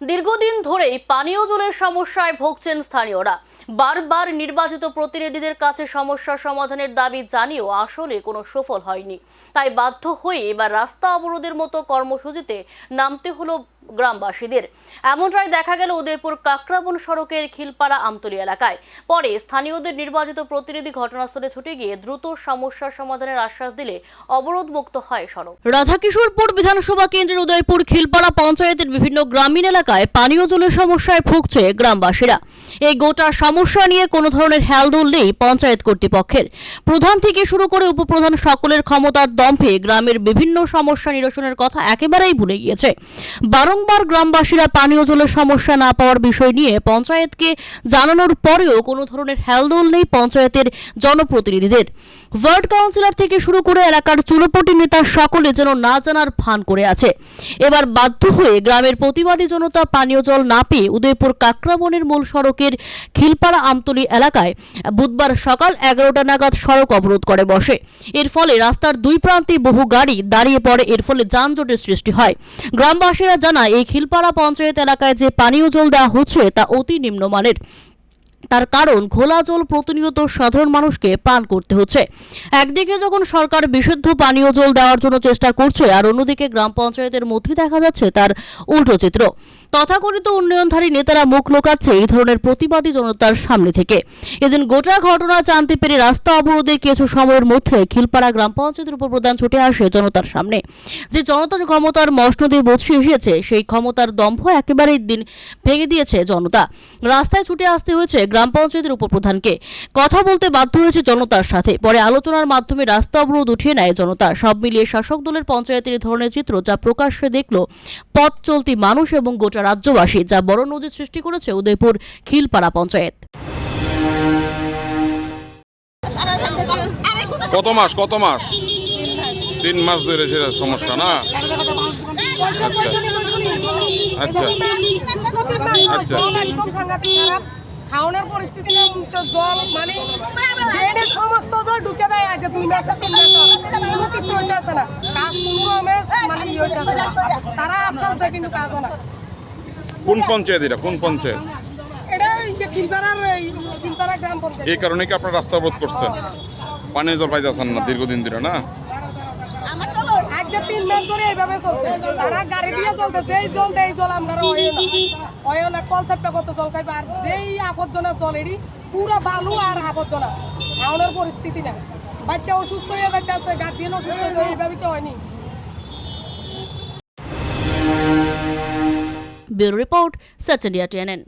দীর্ঘদিন ধরেই পানীয় জলের সমস্যায় ভুগছেন স্থানীয়রা। বারবার নির্বাচিত প্রতিনিধিদের কাছে সমস্যা সমাধানের দাবি জানিয়েও আসলে কোনো সফল হয়নি। তাই বাধ্য হয়ে এবার রাস্তা অবরোধের মতো কর্মসূচিতে নামতে হলো গ্রামবাসীদের। এমনটাই দেখা গেল উদয়পুর কাকরাবন সড়কের খিলপাড়া আমতলি এলাকায়। পরে স্থানীয়দের নির্বাচিত প্রতিনিধি ঘটনাস্থলে ছুটে গিয়ে দ্রুত সমস্যার সমাধানের আশ্বাস দিলে অবরোধ মুক্ত হয় সড়ক। রাধাকিশোরপুর বিধানসভা কেন্দ্রের উদয়পুর খিলপাড়া পঞ্চায়েতের বিভিন্ন গ্রামীণ এলাকায় পানীয় জলের সমস্যায় ভুগছে গ্রামবাসীরা। এই গোটা সমস্যা নিয়ে কোনো ধরনের হেলদোল নেই পঞ্চায়েত কর্তৃপক্ষের। প্রধান থেকে শুরু করে উপপ্রধান সকলের ক্ষমতার দম্ভে গ্রামের বিভিন্ন সমস্যা নিরসনের কথা একেবারেই ভুলে গিয়েছে। বারংবার গ্রামবাসীরা পানীয় জলের সমস্যা না পাওয়ার বিষয় নিয়ে পঞ্চায়েতকে জানানোর পরেও কোনো ধরনের হেলদোল নেই পঞ্চায়েতের জনপ্রতিনিধিদের। ওয়ার্ড কাউন্সিলর থেকে শুরু করে এলাকার চুলোপটি নেতা সকলে যেন না জানার ভান করে আছে। এবার বাধ্য হয়ে গ্রামের প্রতিবাদী জনতা পানীয় জল না পেয়ে উদয়পুর কাকরাবনের মূল সড়কের খিলপাড়া আমতলী এলাকায় বুধবার সকাল এগারোটা নাগাদ সড়ক অবরোধ করে বসে। এর ফলে রাস্তার দুই প্রান্তে বহু গাড়ি দাঁড়িয়ে পড়ে। এর ফলে যানজটের সৃষ্টি হয়। গ্রামবাসীরা জানায় এই খিলপাড়া পঞ্চায়েত এলাকায় যে পানীয় জল দেওয়া হচ্ছে, তা অতি নিম্নমানের। তার কারণ, ঘোলা জল প্রতিনিয়ত সাধারণ মানুষকে পান করতে হচ্ছে। একদিকে যখন সরকার বিশুদ্ধ পানীয় জল দেওয়ার জন্য চেষ্টা করছে, আর অন্যদিকে গ্রাম পঞ্চায়েতের মধ্যে দেখা যাচ্ছে তার উল্টো চিত্র। তথাকথিত উন্নয়নধারী নেতারা মুখ লোকাচ্ছে এই ধরনের প্রতিবাদী জনতার সামনে থেকে। এদিন গোটা ঘটনা জানতে পেরে রাস্তা অবরোধের কিছু সময়ের মধ্যে খিলপাড়া গ্রাম পঞ্চায়েতের উপপ্রধান ছুটে আসে জনতার সামনে। যে জনতা ক্ষমতার মসনদে বসে এসেছে, সেই ক্ষমতার দম্ভ একেবারেই দিন ভেঙে দিয়েছে জনতা। রাস্তায় ছুটে আসতে হয়েছে গ্রাম পঞ্চায়েতের উপপ্রধানকে। কথা বলতে বাধ্য হয়েছে জনতার সাথে। পরে আলোচনার মাধ্যমে রাস্তা অবরোধ উঠিয়ে নেয় জনতা। সব মিলিয়ে শাসক দলের পঞ্চায়েতের ধরনের চিত্র যা প্রকাশ্যে দেখল, পথ চলতি মানুষ এবং গোটা রাজ্যবাসী যা বড় নজির সৃষ্টি করেছে উদয়পুর খিলপাড়া পঞ্চায়েত। কত মাস কত মাস? তিন মাস ধরে সেটা সমস্যা না? আচ্ছা। আচ্ছা। খাওয়ানোর পরিস্থিতি জল মানে সমস্ত জল ঢুকে দেয়। আজ দুই মাসে তিন মাসে কিছু হইতেছে না। কাজ কোনো রকমের মানে ইয়ে হইতেছে না। তারা আশ্বাস দেয় কিন্তু কাজ না। কোন পঞ্চায়েত এটা? কোন পঞ্চায়েত? এটা এই যে কিলপাড়ার এই কিলপাড়া গ্রাম পঞ্চায়েত। এই কারণে কি আপনার রাস্তা অবরোধ করছেন? পানি জল পাইতেছেন না দীর্ঘদিন ধরে না? আজ তিন মাস এইভাবে চলছে তারা গাড়ি দিয়ে চলবে যেই জল দেয় আমরা হয় না। হয় কত জল খাইবে আর যেই আবর্জনা জল এরই পুরো বালু আর আবর্জনা। খাওয়ানোর পরিস্থিতি না বাচ্চা অসুস্থ হয়ে যাচ্ছে গার্জিয়ান অসুস্থ হয়ে এইভাবে কি হয়নি? Bill Report, Search TNN.